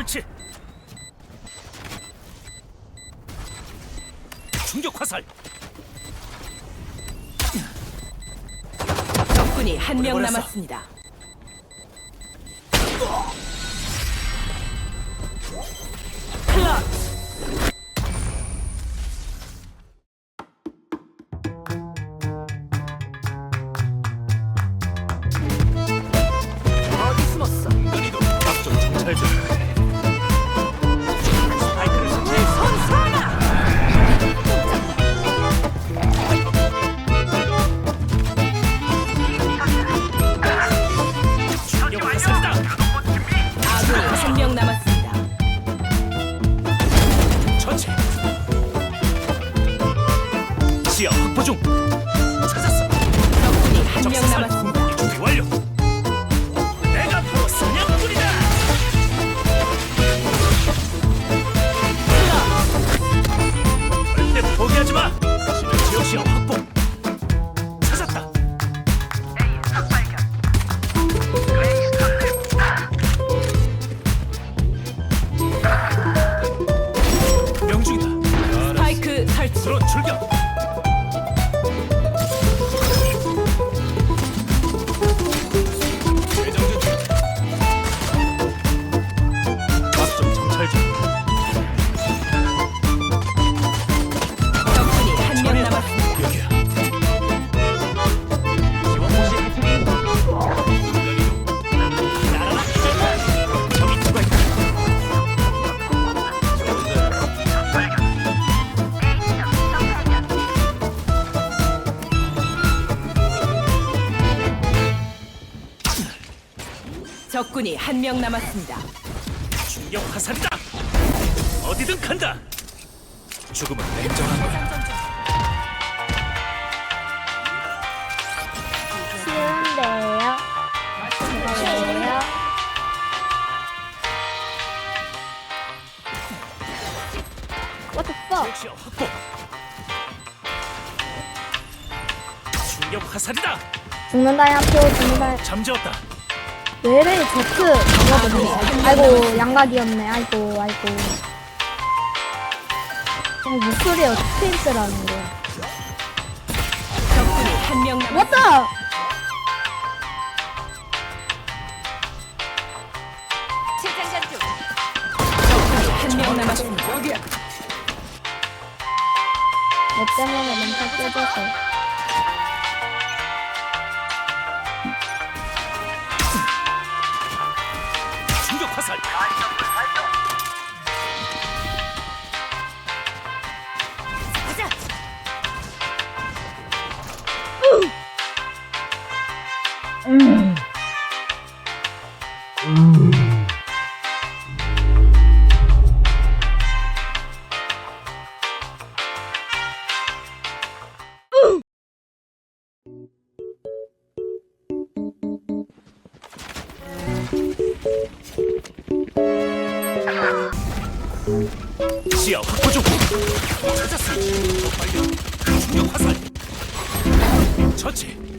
설치. 충격 화살. 적군이 한 명 보내버렸어. 남았습니다. 시야 확보 중. 찾았어. 적군이 한 명 적사살. 남았습니다. 준비 완료. 내가 바로 사냥꾼이다. 절대 포기하지 마. 지역 시야 확보. 찾았다. 명중이다. 스파이크 설치. 드론 출격. 적군이 한 명 남았습니다. 충격 화살이다. 어디든 간다. 죽음은 냉정한 거야. 쉬운데요. 쉬워요. What the fuck? 역시 확보. 충격 화살이다. 죽는다 양표 죽는다. 잠재웠다. 왜래 저트 잡아보네. 아이고 양각이었네. 아이고 아이고. 어, 목소리 어떻게 있으라는 거야? 적군이 한명 남았습니다. What the? 적군이 한명 남았습니다. 너 때문에 멘탈 깨져서. 시야 확보 중. 찾았어. 더 빨리. 충격 화살. 처치.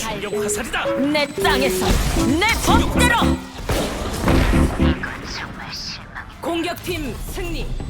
충격 화살이다. 내 땅에서 내 법대로. 공격팀 승리.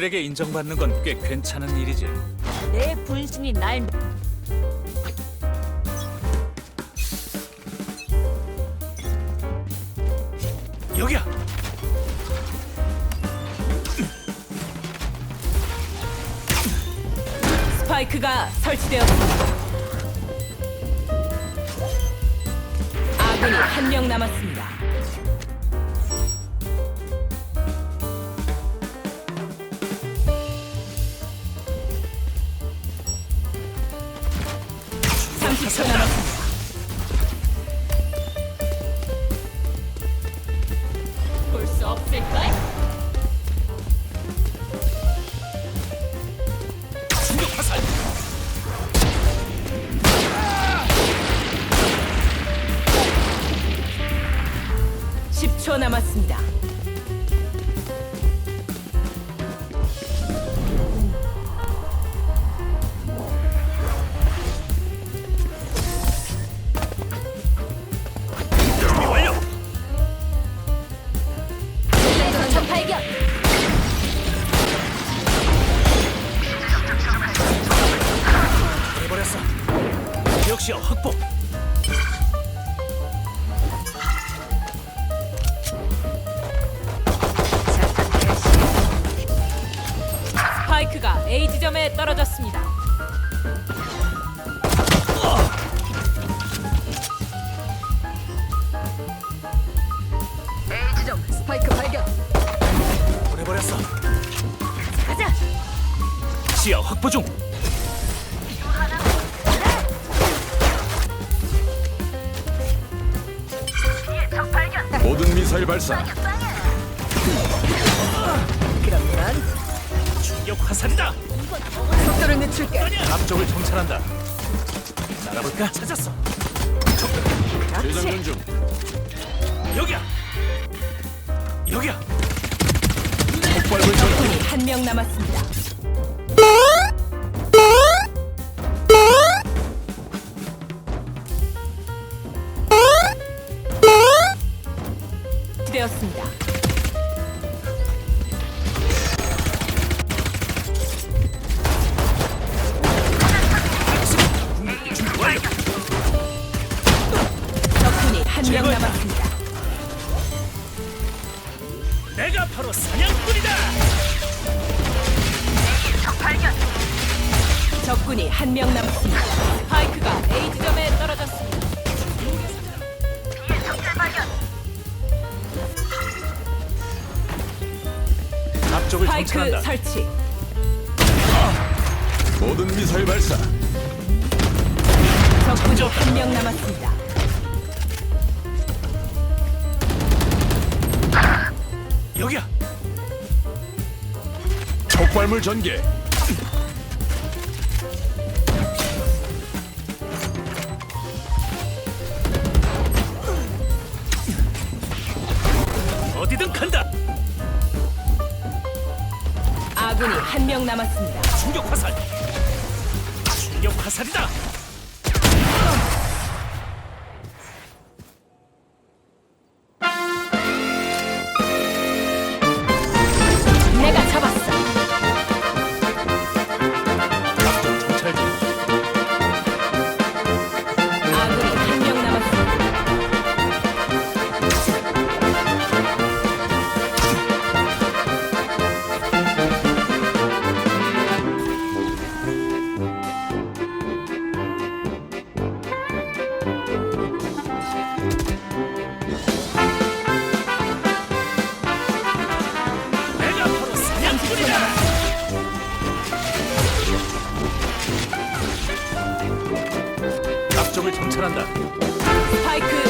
동료들에게 인정받는 건 꽤 괜찮은 일이지. 내 분신이 날 여기야. 스파이크가 설치되었습니다. 아군이 한 명 남았습니다. 남 A 지점에 떨어졌습니다. A 지점 스파이크 발견. 보내버렸어. 가자. 시야 확보 중. 모든 미사일 발사. 충격 화살이다. 속도를 늦출게. 앞쪽을 정찰한다. 날아볼까? 찾았어. 재장전 중. 여기야. 여기야. 폭발물 전 적군이 한 명 남았습니다. 되었습니다. 적군이 한 명 남았습니다. 스파이크가 A 지점에 떨어졌습니다. 앞쪽을 스파이크 정찰한다. 설치. 모든 미사일 발사. 적군이 한 명 남았습니다. 여기야. 폭발물 전개. 어디든 간다. 아군이 한 명 남았습니다. 충격 화살. 충격 화살이다. 앞쪽을 정찰한다.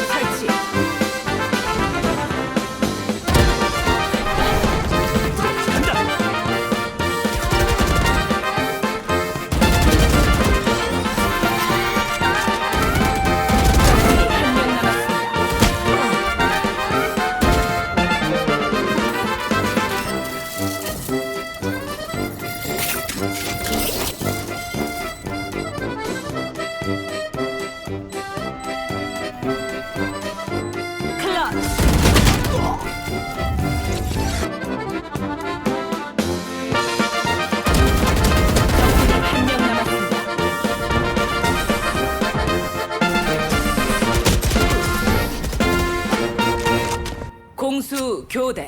兄弟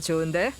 좋은데?